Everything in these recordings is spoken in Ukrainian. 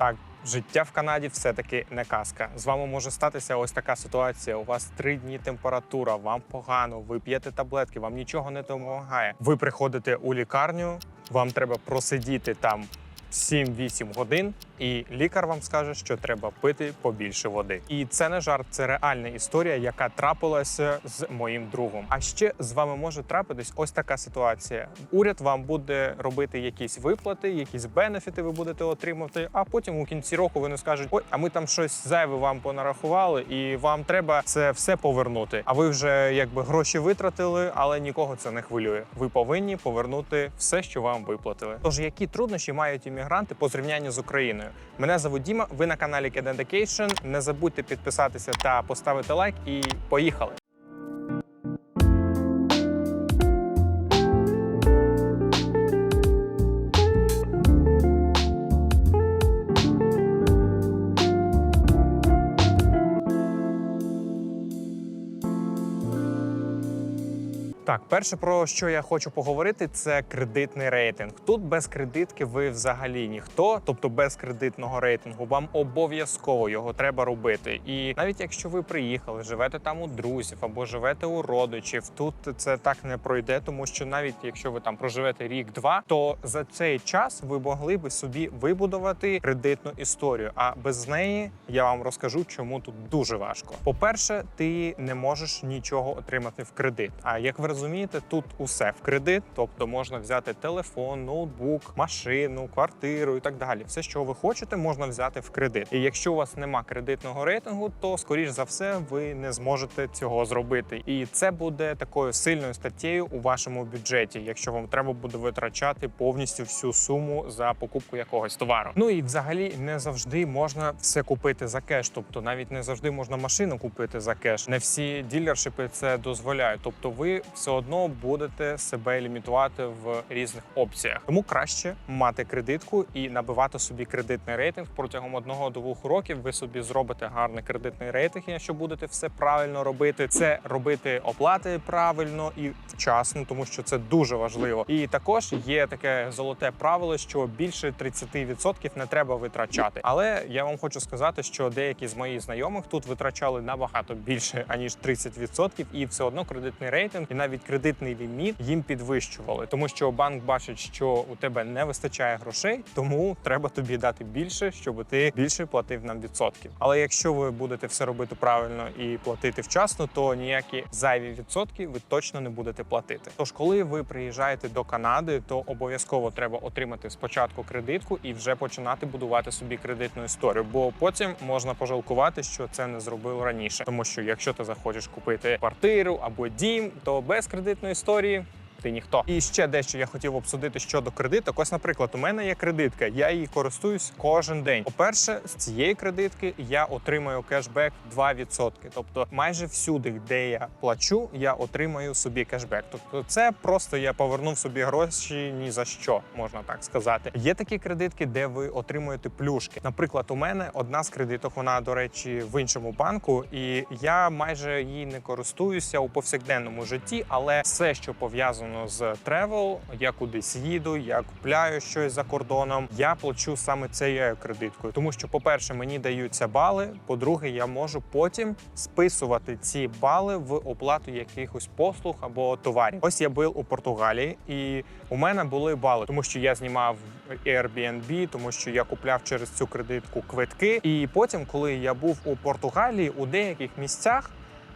Так, життя в Канаді все-таки не казка. З вами може статися ось така ситуація. У вас три дні температура, вам погано, ви п'єте таблетки, вам нічого не допомагає. Ви приходите у лікарню, вам треба просидіти там 7-8 годин, і лікар вам скаже, що треба пити побільше води. І це не жарт, це реальна історія, яка трапилася з моїм другом. А ще з вами може трапитись ось така ситуація. Уряд вам буде робити якісь виплати, якісь бенефіти ви будете отримувати. А потім у кінці року вони скажуть: ой, а ми там щось зайве вам понарахували, і вам треба це все повернути. А ви вже якби гроші витратили, але нікого це не хвилює. Ви повинні повернути все, що вам виплатили. Тож які труднощі мають іммігранти по зрівнянню з Україною? Мене звуть Діма. Ви на каналі Kid Education. Не забудьте підписатися та поставити лайк. І поїхали. Так, перше про що я хочу поговорити, це кредитний рейтинг. Тут без кредитки ви взагалі ніхто, тобто без кредитного рейтингу, вам обов'язково його треба робити. І навіть якщо ви приїхали, живете там у друзів або живете у родичів, тут це так не пройде, тому що навіть якщо ви там проживете рік-два, то за цей час ви могли би собі вибудувати кредитну історію. А без неї я вам розкажу, чому тут дуже важко. По-перше, ти не можеш нічого отримати в кредит. А як ви розумієте, тут усе в кредит, тобто можна взяти телефон, ноутбук, машину, квартиру і так далі. Все, що ви хочете, можна взяти в кредит. І якщо у вас нема кредитного рейтингу, то скоріш за все ви не зможете цього зробити. І це буде такою сильною статтєю у вашому бюджеті, якщо вам треба буде витрачати повністю всю суму за покупку якогось товару. Ну і взагалі не завжди можна все купити за кеш. Тобто навіть не завжди можна машину купити за кеш. Не всі ділершипи це дозволяють. Тобто, ви все одно будете себе лімітувати в різних опціях. Тому краще мати кредитку і набивати собі кредитний рейтинг протягом одного двох років. Ви собі зробите гарний кредитний рейтинг, якщо будете все правильно робити. Це робити оплати правильно і вчасно, тому що це дуже важливо. І також є таке золоте правило, що більше 30% не треба витрачати. Але я вам хочу сказати, що деякі з моїх знайомих тут витрачали набагато більше аніж 30%, і все одно кредитний рейтинг і навіть кредитний ліміт їм підвищували, тому що банк бачить, що у тебе не вистачає грошей, тому треба тобі дати більше, щоб ти більше платив нам відсотків. Але якщо ви будете все робити правильно і платити вчасно, то ніякі зайві відсотки ви точно не будете платити. Тож, коли ви приїжджаєте до Канади, то обов'язково треба отримати спочатку кредитку і вже починати будувати собі кредитну історію. Бо потім можна пожалкувати, що це не зробив раніше. Тому що якщо ти захочеш купити квартиру або дім, то без кредитної історії. Ти ніхто. І ще дещо я хотів обсудити щодо кредиток. Ось, наприклад, у мене є кредитка, я її користуюсь кожен день. По-перше, з цієї кредитки я отримаю кешбек 2%. Тобто, майже всюди, де я плачу, я отримаю собі кешбек. Тобто, це просто я повернув собі гроші ні за що, можна так сказати. Є такі кредитки, де ви отримуєте плюшки. Наприклад, у мене одна з кредиток, вона до речі, в іншому банку, і я майже її не користуюся у повсякденному житті, але все, що пов'язано з тревел, я кудись їду, я купляю щось за кордоном. Я плачу саме цією кредиткою, тому що, по-перше, мені даються бали. По-друге, я можу потім списувати ці бали в оплату якихось послуг або товарів. Ось я був у Португалії, і у мене були бали, тому що я знімав Airbnb, тому що я купляв через цю кредитку квитки. І потім, коли я був у Португалії, у деяких місцях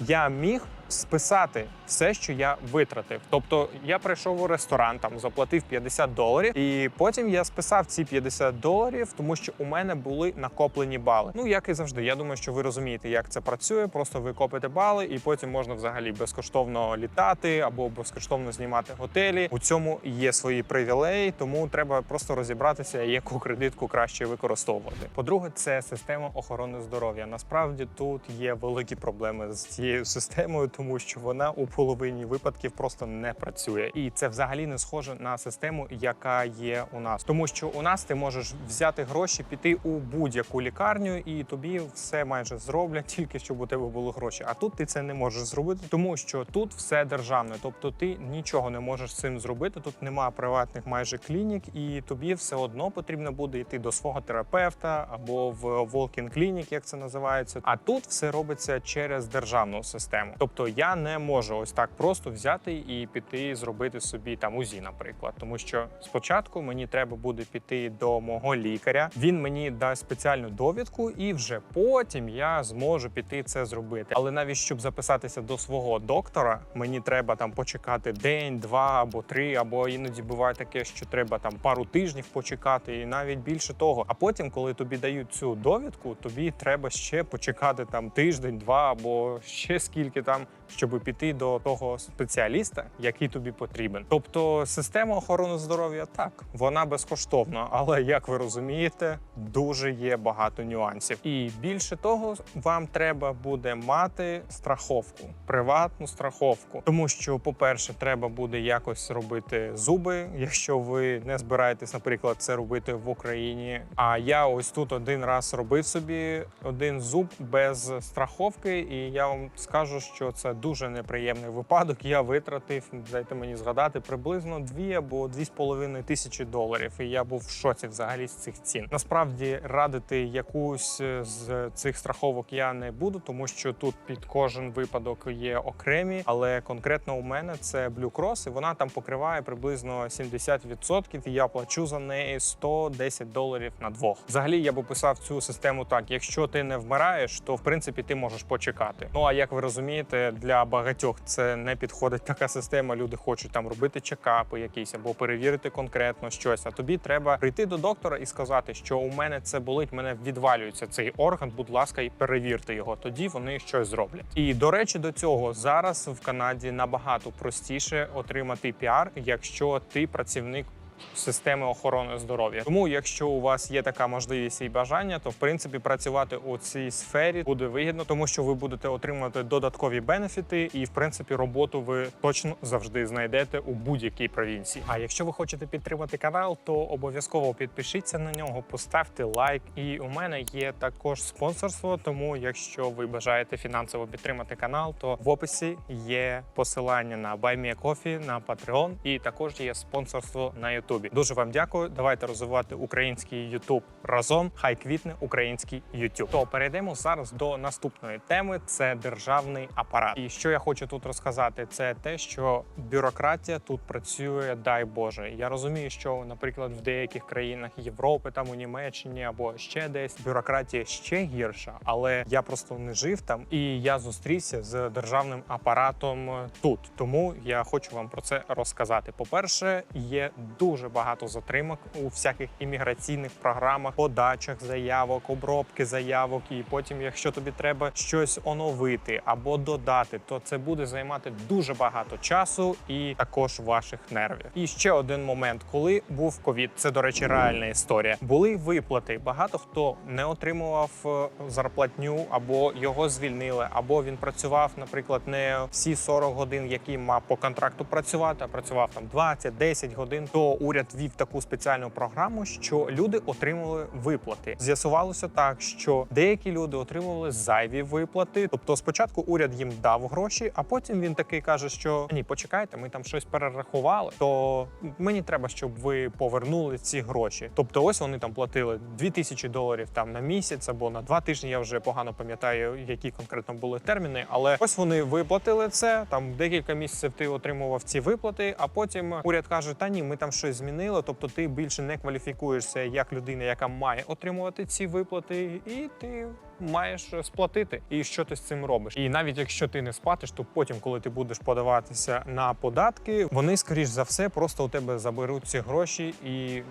я міг списати все, що я витратив. Тобто я прийшов у ресторан, там заплатив 50 доларів, і потім я списав ці 50 доларів, тому що у мене були накоплені бали. Ну як і завжди, я думаю, що ви розумієте, як це працює. Просто ви копите бали, і потім можна взагалі безкоштовно літати або безкоштовно знімати готелі. У цьому є свої привілеї, тому треба просто розібратися, яку кредитку краще використовувати. По-друге, це система охорони здоров'я. Насправді тут є великі проблеми з цією системою тому що вона у половині випадків просто не працює, і це взагалі не схоже на систему, яка є у нас. Тому що у нас ти можеш взяти гроші, піти у будь-яку лікарню, і тобі все майже зроблять, тільки щоб у тебе були гроші. А тут ти це не можеш зробити, тому що тут все державне, тобто ти нічого не можеш цим зробити. Тут немає приватних майже клінік, і тобі все одно потрібно буде йти до свого терапевта або в walk-in клінік, як це називається. А тут все робиться через державну систему. Тобто я не можу ось так просто взяти і піти зробити собі там УЗІ, наприклад, тому що спочатку мені треба буде піти до мого лікаря. Він мені дасть спеціальну довідку, і вже потім я зможу піти це зробити. Але навіть щоб записатися до свого доктора, мені треба там почекати день, два або три, або іноді буває таке, що треба там пару тижнів почекати, і навіть більше того. А потім, коли тобі дають цю довідку, тобі треба ще почекати там тиждень, два або ще скільки там, щоб піти до того спеціаліста, який тобі потрібен. Тобто система охорони здоров'я так, вона безкоштовна, але як ви розумієте, дуже є багато нюансів. І більше того, вам треба буде мати страховку, приватну страховку, тому що, по-перше, треба буде якось робити зуби, якщо ви не збираєтесь, наприклад, це робити в Україні. А я ось тут один раз робив собі один зуб без страховки, і я вам скажу, що це дуже неприємний випадок. Я витратив, дайте мені згадати, приблизно 2 або 2,5 тисячі доларів. І я був в шоці взагалі з цих цін. Насправді радити якусь з цих страховок я не буду, тому що тут під кожен випадок є окремі. Але конкретно у мене це Blue Cross, і вона там покриває приблизно 70%, і я плачу за неї 110 доларів на двох. Взагалі я б описав цю систему так: якщо ти не вмираєш, то в принципі ти можеш почекати. Ну а як ви розумієте, для багатьох це не підходить така система. Люди хочуть там робити чекапи якісь або перевірити конкретно щось. А тобі треба прийти до доктора і сказати, що у мене це болить, мене відвалюється цей орган. Будь ласка, і перевірте його. Тоді вони щось зроблять. І до речі, до цього зараз в Канаді набагато простіше отримати піар, якщо ти працівник. Системи охорони здоров'я, тому якщо у вас є така можливість і бажання, то в принципі працювати у цій сфері буде вигідно, тому що ви будете отримувати додаткові бенефіти, і в принципі роботу ви точно завжди знайдете у будь-якій провінції. А якщо ви хочете підтримати канал, то обов'язково підпишіться на нього, поставте лайк. І у мене є також спонсорство. Тому, якщо ви бажаєте фінансово підтримати канал, то в описі є посилання на BuyMeACoffee, на Patreon і також є спонсорство на YouTube. Дуже вам дякую. Давайте розвивати український YouTube разом. Хай квітне український YouTube. То перейдемо зараз до наступної теми: це державний апарат. І що я хочу тут розказати, це те, що бюрократія тут працює, дай Боже. Я розумію, що, наприклад, в деяких країнах Європи, там у Німеччині або ще десь бюрократія ще гірша, але я просто не жив там і я зустрівся з державним апаратом тут. Тому я хочу вам про це розказати. По-перше, є дуже багато затримок у всяких імміграційних програмах, подачах заявок, обробки заявок. І потім, якщо тобі треба щось оновити або додати, то це буде займати дуже багато часу і також ваших нервів. І ще один момент, коли був ковід, це до речі, реальна історія. Були виплати. Багато хто не отримував е, зарплатню, або його звільнили, або він працював, наприклад, не всі 40 годин, які мав по контракту працювати, а працював там 20-10 годин. То уряд вів таку спеціальну програму, що люди отримали виплати. З'ясувалося так, що деякі люди отримували зайві виплати. Тобто, спочатку уряд їм дав гроші, а потім він такий каже, що ні, почекайте, ми там щось перерахували. То мені треба, щоб ви повернули ці гроші. Тобто, ось вони там платили 2000 доларів там на місяць або на два тижні. Я вже погано пам'ятаю, які конкретно були терміни. Але ось вони виплатили це. Там декілька місяців ти отримував ці виплати, а потім уряд каже: Та ні, ми там щось змінили. Тобто, ти більше не кваліфікуєшся як людина, яка має отримувати ці виплати, і ти. Маєш сплатити, і що ти з цим робиш? І навіть якщо ти не сплатиш, то потім, коли ти будеш подаватися на податки, вони скоріш за все просто у тебе заберуть ці гроші і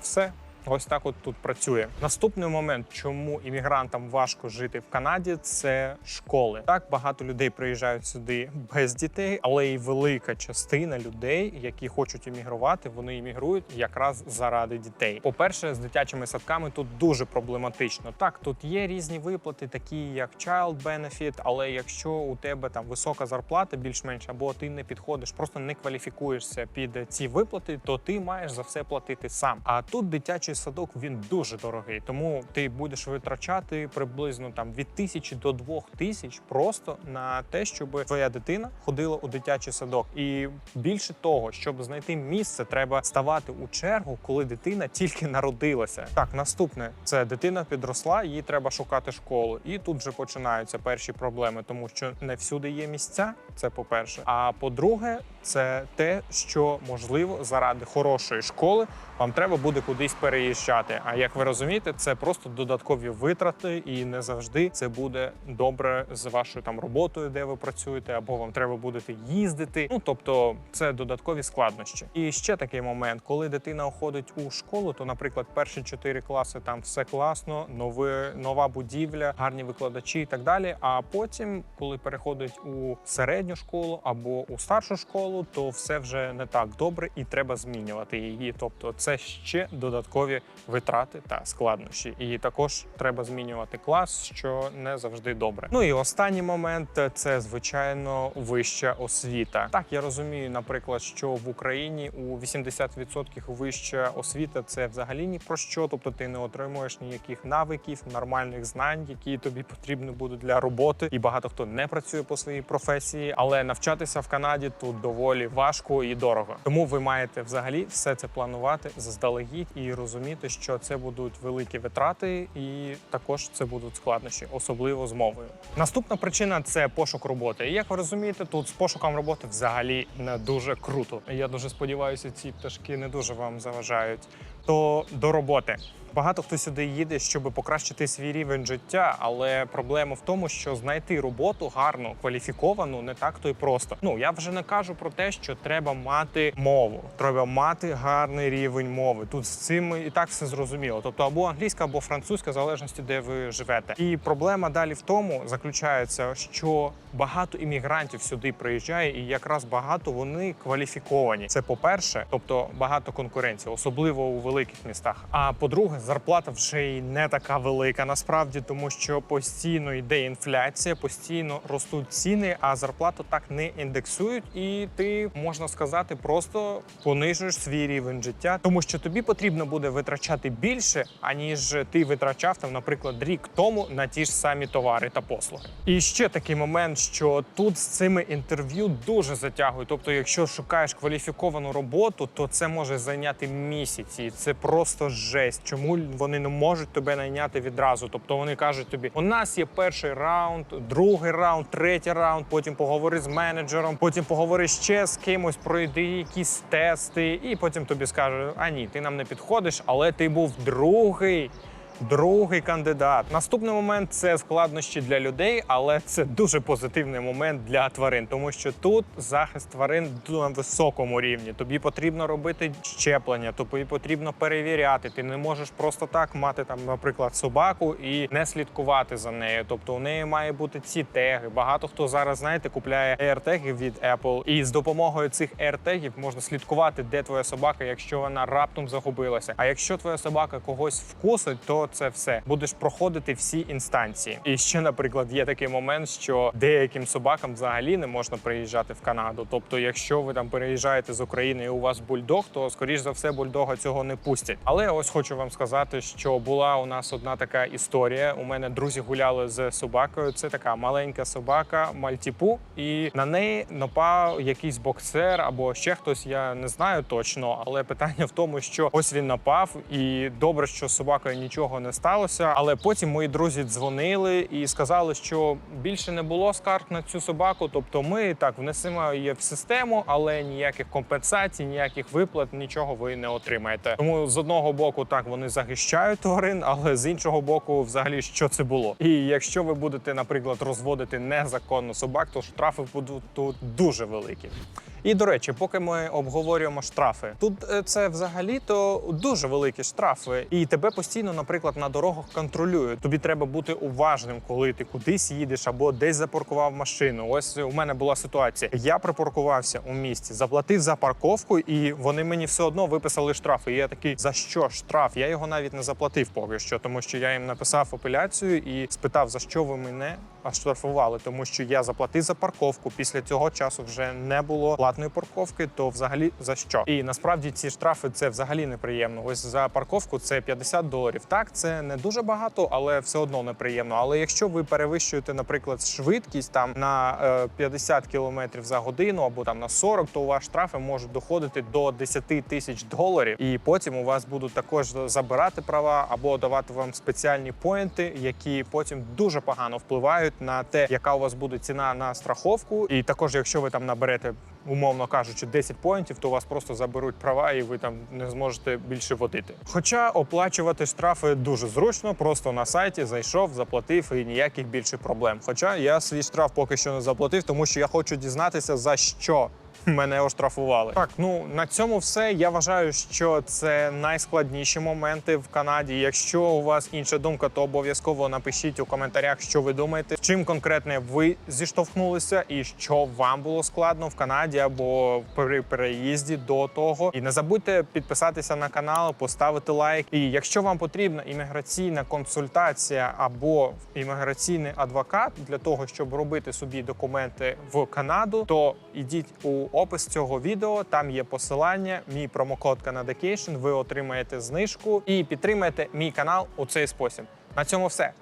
все. Ось так от тут працює. Наступний момент, чому іммігрантам важко жити в Канаді, це школи. Так багато людей приїжджають сюди без дітей, але і велика частина людей, які хочуть іммігрувати, вони іммігрують якраз заради дітей. По-перше, з дитячими садками тут дуже проблематично. Так, тут є різні виплати, такі як child benefit, але якщо у тебе там висока зарплата, більш-менш, або ти не підходиш, просто не кваліфікуєшся під ці виплати, то ти маєш за все платити сам. А тут дитячий садок він дуже дорогий, тому ти будеш витрачати приблизно там від тисячі до двох тисяч просто на те, щоб твоя дитина ходила у дитячий садок. І більше того, щоб знайти місце, треба ставати у чергу, коли дитина тільки народилася. Так, наступне це дитина підросла, їй треба шукати школу. І тут вже починаються перші проблеми, тому що не всюди є місця. Це по-перше. А по-друге, це те, що можливо заради хорошої школи вам треба буде кудись переїжджати. А як ви розумієте, це просто додаткові витрати, і не завжди це буде добре з вашою там роботою, де ви працюєте, або вам треба буде їздити. Ну тобто, це додаткові складнощі. І ще такий момент, коли дитина ходить у школу, то, наприклад, перші чотири класи там все класно, нови, нова будівля, гарні викладачі і так далі. А потім, коли переходить у середню школу або у старшу школу, то все вже не так добре і треба змінювати її. Тобто, це ще додаткові витрати та складнощі. І також треба змінювати клас, що не завжди добре. Ну і останній момент це звичайно вища освіта. Так я розумію, наприклад, що в Україні у 80% вища освіта це взагалі ні про що. Тобто ти не отримуєш ніяких навиків, нормальних знань, які тобі потрібні будуть для роботи. І багато хто не працює по своїй професії, але навчатися в Канаді тут доволі важко і дорого. Тому ви маєте взагалі все це планувати заздалегідь і розуміти, що це будуть великі витрати, і також це будуть складнощі, особливо з мовою. Наступна причина це пошук роботи. І як ви розумієте, тут з пошуком роботи взагалі не дуже круто. Я дуже сподіваюся, ці пташки не дуже вам заважають. То до роботи. Багато хто сюди їде, щоб покращити свій рівень життя, але проблема в тому, що знайти роботу гарну, кваліфіковану не так то й просто. Ну я вже не кажу про те, що треба мати мову, треба мати гарний рівень мови. Тут з цим і так все зрозуміло. Тобто або англійська, або французька, в залежності де ви живете. І проблема далі в тому заключається, що багато іммігрантів сюди приїжджає, і якраз багато вони кваліфіковані. Це по-перше, тобто багато конкуренції, особливо у великих містах. А по-друге, зарплата вже й не така велика насправді, тому що постійно йде інфляція, постійно ростуть ціни, а зарплату так не індексують, і ти можна сказати, просто понижуєш свій рівень життя, тому що тобі потрібно буде витрачати більше, аніж ти витрачав там, наприклад, рік тому на ті ж самі товари та послуги. І ще такий момент, що тут з цими інтерв'ю дуже затягують. Тобто, якщо шукаєш кваліфіковану роботу, то це може зайняти місяці. Це просто жесть. Чому вони не можуть тебе найняти відразу? Тобто вони кажуть тобі: у нас є перший раунд, другий раунд, третій раунд. Потім поговори з менеджером, потім поговори ще з кимось, пройди якісь тести, і потім тобі скажуть: а ні, ти нам не підходиш, але ти був другий. Другий кандидат. Наступний момент це складнощі для людей, але це дуже позитивний момент для тварин, тому що тут захист тварин на високому рівні. Тобі потрібно робити щеплення, тобі потрібно перевіряти. Ти не можеш просто так мати там, наприклад, собаку і не слідкувати за нею. Тобто у неї має бути ці теги. Багато хто зараз знаєте купляє AirTag від Apple, і з допомогою цих AirTag можна слідкувати, де твоя собака, якщо вона раптом загубилася. А якщо твоя собака когось вкусить, то це все будеш проходити всі інстанції. І ще, наприклад, є такий момент, що деяким собакам взагалі не можна приїжджати в Канаду. Тобто, якщо ви там переїжджаєте з України і у вас бульдог, то скоріш за все бульдога цього не пустять. Але ось хочу вам сказати, що була у нас одна така історія. У мене друзі гуляли з собакою. Це така маленька собака мальтіпу, і на неї напав якийсь боксер або ще хтось. Я не знаю точно, але питання в тому, що ось він напав, і добре, що з собакою нічого не сталося. Але потім мої друзі дзвонили і сказали, що більше не було скарг на цю собаку. Тобто, ми так внесемо її в систему, але ніяких компенсацій, ніяких виплат, нічого ви не отримаєте. Тому з одного боку, так вони захищають тварин, але з іншого боку, взагалі, що це було. І якщо ви будете, наприклад, розводити незаконно собак, то штрафи будуть тут дуже великі. І до речі, поки ми обговорюємо штрафи, тут е, це взагалі-то дуже великі штрафи, і тебе постійно, наприклад, на дорогах контролюють. Тобі треба бути уважним, коли ти кудись їдеш або десь запаркував машину. Ось у мене була ситуація. Я припаркувався у місті, заплатив за парковку, і вони мені все одно виписали штраф. І я такий за що штраф? Я його навіть не заплатив поки що, тому що я їм написав апеляцію і спитав, за що ви мене оштрафували, тому що я заплатив за парковку. Після цього часу вже не було платної парковки. То взагалі за що? І насправді ці штрафи це взагалі неприємно. Ось за парковку це 50 доларів. Так, це не дуже багато, але все одно неприємно. Але якщо ви перевищуєте, наприклад, швидкість там на е, 50 км за годину або там на 40, то у вас штрафи можуть доходити до 10 тисяч доларів. І потім у вас будуть також забирати права або давати вам спеціальні поінти, які потім дуже погано впливають на те, яка у вас буде ціна на страховку. І також, якщо ви там наберете. Умовно кажучи, 10 поінтів, то вас просто заберуть права, і ви там не зможете більше водити. Хоча оплачувати штрафи дуже зручно, просто на сайті зайшов, заплатив і ніяких більше проблем. Хоча я свій штраф поки що не заплатив, тому що я хочу дізнатися за що. Мене оштрафували. Так, ну на цьому все. Я вважаю, що це найскладніші моменти в Канаді. Якщо у вас інша думка, то обов'язково напишіть у коментарях, що ви думаєте, чим конкретно ви зіштовхнулися, і що вам було складно в Канаді або при переїзді до того. І не забудьте підписатися на канал, поставити лайк. І якщо вам потрібна імміграційна консультація або імміграційний адвокат для того, щоб робити собі документи в Канаду, то ідіть у опис цього відео. Там є посилання, мій промокод Canadication, Ви отримаєте знижку і підтримаєте мій канал у цей спосіб. На цьому все.